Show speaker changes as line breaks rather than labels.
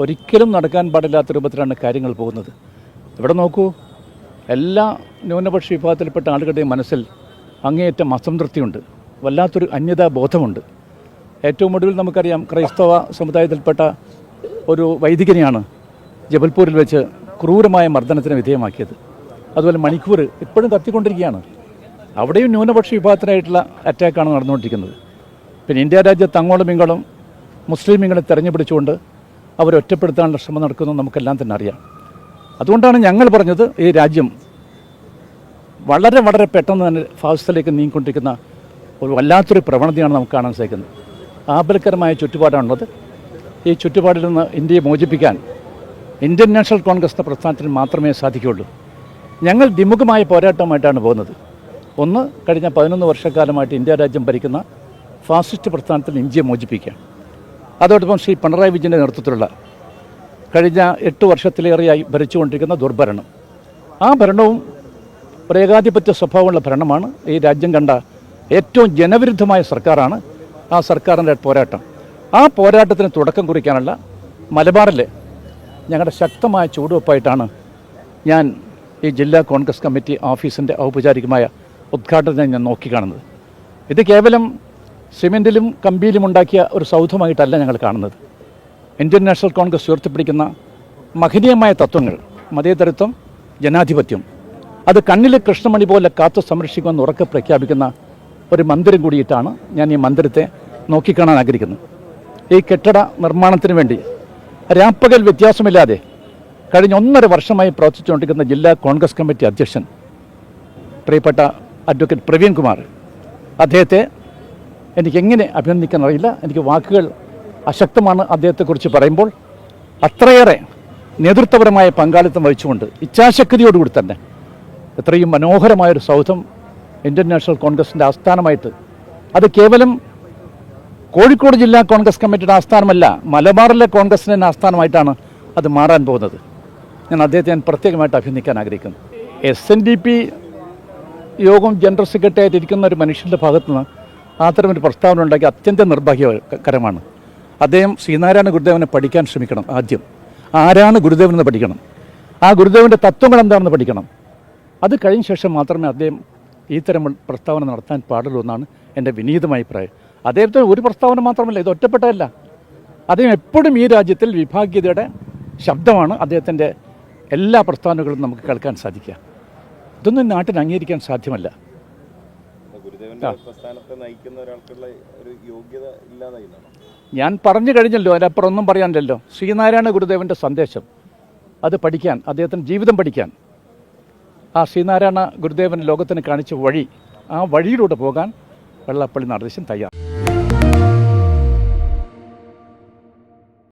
ഒരിക്കലും നടക്കാൻ പാടില്ലാത്ത രൂപത്തിലാണ് കാര്യങ്ങൾ പോകുന്നത്. ഇവിടെ നോക്കൂ എല്ലാ ന്യൂനപക്ഷ വിഭാഗത്തിൽപ്പെട്ട ആളുകളുടെയും മനസ്സിൽ അങ്ങേയറ്റം അസംതൃപ്തിയുണ്ട് വല്ലാത്തൊരു അന്യതാ ബോധമുണ്ട്. ഏറ്റവും ഒടുവിൽ നമുക്കറിയാം ക്രൈസ്തവ സമുദായത്തിൽപ്പെട്ട ഒരു വൈദികനെയാണ് ജബൽപൂരിൽ വെച്ച് ക്രൂരമായ മർദ്ദനത്തിന് വിധേയമാക്കിയത്. അതുപോലെ മണിക്കൂർ ഇപ്പോഴും കത്തിക്കൊണ്ടിരിക്കുകയാണ്. അവിടെയും ന്യൂനപക്ഷ വിഭാഗത്തിനായിട്ടുള്ള അറ്റാക്കാണ് നടന്നുകൊണ്ടിരിക്കുന്നത്. പിന്നെ ഇന്ത്യ രാജ്യത്ത് അങ്ങോളം ഇങ്ങോളം മുസ്ലിം ഇങ്ങനെ തെരഞ്ഞുപിടിച്ചുകൊണ്ട് അവരെ ഒറ്റപ്പെടുത്താനുള്ള ശ്രമം നടക്കുന്നു നമുക്കെല്ലാം തന്നെ അറിയാം. അതുകൊണ്ടാണ് ഞങ്ങൾ പറഞ്ഞത് ഈ രാജ്യം വളരെ വളരെ പെട്ടെന്ന് തന്നെ ഫാസിസത്തിലേക്ക് നീങ്ങിക്കൊണ്ടിരിക്കുന്ന ഒരു വല്ലാത്തൊരു പ്രവണതയാണ് നമുക്ക് കാണാൻ സാധിക്കുന്നത്. ആപൽക്കരമായ ചുറ്റുപാടാണുള്ളത്. ഈ ചുറ്റുപാടിൽ നിന്ന് ഇന്ത്യയെ മോചിപ്പിക്കാൻ ഇന്ത്യൻ നാഷണൽ കോൺഗ്രസ് എന്ന പ്രസ്ഥാനത്തിന് മാത്രമേ സാധിക്കുകയുള്ളൂ. ഞങ്ങൾ വിമുഖമായ പോരാട്ടമായിട്ടാണ് പോകുന്നത്. ഒന്ന് കഴിഞ്ഞ പതിനൊന്ന് വർഷക്കാലമായിട്ട് ഇന്ത്യ രാജ്യം ഭരിക്കുന്ന ഫാസിസ്റ്റ് പ്രസ്ഥാനത്തിൽ ഇന്ത്യയെ മോചിപ്പിക്കുക അതോടൊപ്പം ശ്രീ പിണറായി വിജയന്റെ നേതൃത്വത്തിലുള്ള കഴിഞ്ഞ എട്ട് വർഷത്തിലേറെയായി ഭരിച്ചുകൊണ്ടിരിക്കുന്ന ദുർഭരണം. ആ ഭരണവും ഒരു ഏകാധിപത്യ സ്വഭാവമുള്ള ഭരണമാണ്. ഈ രാജ്യം കണ്ട ഏറ്റവും ജനവിരുദ്ധമായ സർക്കാരാണ് ആ സർക്കാരിന്റെ പോരാട്ടം. ആ പോരാട്ടത്തിന് തുടക്കം കുറിക്കാനുള്ള മലബാറിലെ ഞങ്ങളുടെ ശക്തമായ ചുവടുവെപ്പായിട്ടാണ് ഞാൻ ഈ ജില്ലാ കോൺഗ്രസ് കമ്മിറ്റി ഓഫീസിന്റെ ഔപചാരികമായ ഉദ്ഘാടനത്തെ ഞാൻ നോക്കിക്കാണുന്നത്. ഇത് കേവലം സിമെന്റിലും കമ്പിയിലും ഉണ്ടാക്കിയ ഒരു സൗധമായിട്ടല്ല ഞങ്ങൾ കാണുന്നത്. ഇന്ത്യൻ നാഷണൽ കോൺഗ്രസ് ഉയർത്തിപ്പിടിക്കുന്ന മഹനീയമായ തത്വങ്ങൾ മതേതരത്വം ജനാധിപത്യം അത് കണ്ണിലെ കൃഷ്ണമണി പോലെ കാത്തു സംരക്ഷിക്കുമെന്ന് ഉറക്കെ പ്രഖ്യാപിക്കുന്ന ഒരു മന്ദിരം കൂടിയിട്ടാണ് ഞാൻ ഈ മന്ദിരത്തെ നോക്കിക്കാണാൻ ആഗ്രഹിക്കുന്നത്. ഈ കെട്ടിട നിർമ്മാണത്തിന് വേണ്ടി രാപ്പകൽ വ്യത്യാസമില്ലാതെ കഴിഞ്ഞ ഒന്നര വർഷമായി പ്രവർത്തിച്ചുകൊണ്ടിരിക്കുന്ന ജില്ലാ കോൺഗ്രസ് കമ്മിറ്റി അധ്യക്ഷൻ പ്രിയപ്പെട്ട അഡ്വക്കേറ്റ് പ്രവീൺ കുമാർ അദ്ദേഹത്തെ എനിക്ക് എങ്ങനെ അഭിനന്ദിക്കാൻ അറിയില്ല എനിക്ക് വാക്കുകൾ അശക്തമാണ് അദ്ദേഹത്തെക്കുറിച്ച് പറയുമ്പോൾ. അത്രയേറെ നേതൃത്വപരമായ പങ്കാളിത്തം വഹിച്ചുകൊണ്ട് ഇച്ഛാശക്തിയോടുകൂടി തന്നെ എത്രയും മനോഹരമായൊരു സൗധം ഇന്ത്യൻ നാഷണൽ കോൺഗ്രസിന്റെ ആസ്ഥാനമായിട്ട്. അത് കേവലം കോഴിക്കോട് ജില്ലാ കോൺഗ്രസ് കമ്മിറ്റിയുടെ ആസ്ഥാനമല്ല മലബാറിലെ കോൺഗ്രസിന്റെ ആസ്ഥാനമായിട്ടാണ് അത് മാറാൻ പോകുന്നത്. ഞാൻ അദ്ദേഹത്തെ ഞാൻ പ്രത്യേകമായിട്ട് അഭിനന്ദിക്കാൻ ആഗ്രഹിക്കുന്നു. എസ് എൻ ഡി പി യോഗം ജനറൽ സെക്രട്ടറി ആയിട്ടിരിക്കുന്ന ഒരു മനുഷ്യന്റെ ഭാഗത്തു നിന്ന് അത്തരമൊരു പ്രസ്താവന ഉണ്ടാക്കി അത്യന്തം നിർഭാഗ്യകരമാണ്. അദ്ദേഹം ശ്രീനാരായണ ഗുരുദേവനെ പഠിക്കാൻ ശ്രമിക്കണം ആദ്യം. ആരാണ് ഗുരുദേവൻ എന്ന് പഠിക്കണം? ആ ഗുരുദേവന്റെ തത്വങ്ങൾ എന്താണെന്ന് പഠിക്കണം? അത് കഴിഞ്ഞ ശേഷം മാത്രമേ അദ്ദേഹം ഈ തരം പ്രസ്താവന നടത്താൻ പാടുള്ളൂ എന്നാണ് എന്റെ വിനീതമായ അഭിപ്രായം. അദ്ദേഹത്തിന് ഒരു പ്രസ്താവന മാത്രമല്ല ഇത് ഒറ്റപ്പെട്ടതല്ല. അദ്ദേഹം എപ്പോഴും ഈ രാജ്യത്തിൽ വിഭാഗ്യതയുടെ ശബ്ദമാണ് അദ്ദേഹത്തിന്റെ എല്ലാ പ്രസ്താവനകളും നമുക്ക് കേൾക്കാൻ സാധിക്കുക. ഇതൊന്നും നാട്ടിൽ അംഗീകരിക്കാൻ സാധ്യമല്ല.
പ്രസ്ഥാനത്തെ നയിക്കുന്ന ഒരാൾക്കുള്ള ഒരു യോഗ്യത
ഞാൻ പറഞ്ഞു കഴിഞ്ഞല്ലോ അതിനപ്പുറം ഒന്നും പറയാനില്ലല്ലോ. ശ്രീനാരായണ ഗുരുദേവന്റെ സന്ദേശം. അത് പഠിക്കാൻ അദ്ദേഹത്തിന് ജീവിതം പഠിക്കാൻ. ആ ശ്രീനാരായണ ഗുരുദേവൻ ലോകത്തിന് കാണിച്ച വഴി ആ വഴിയിലൂടെ പോകാൻ വെള്ളപ്പള്ളി നടദേശം തയ്യാർ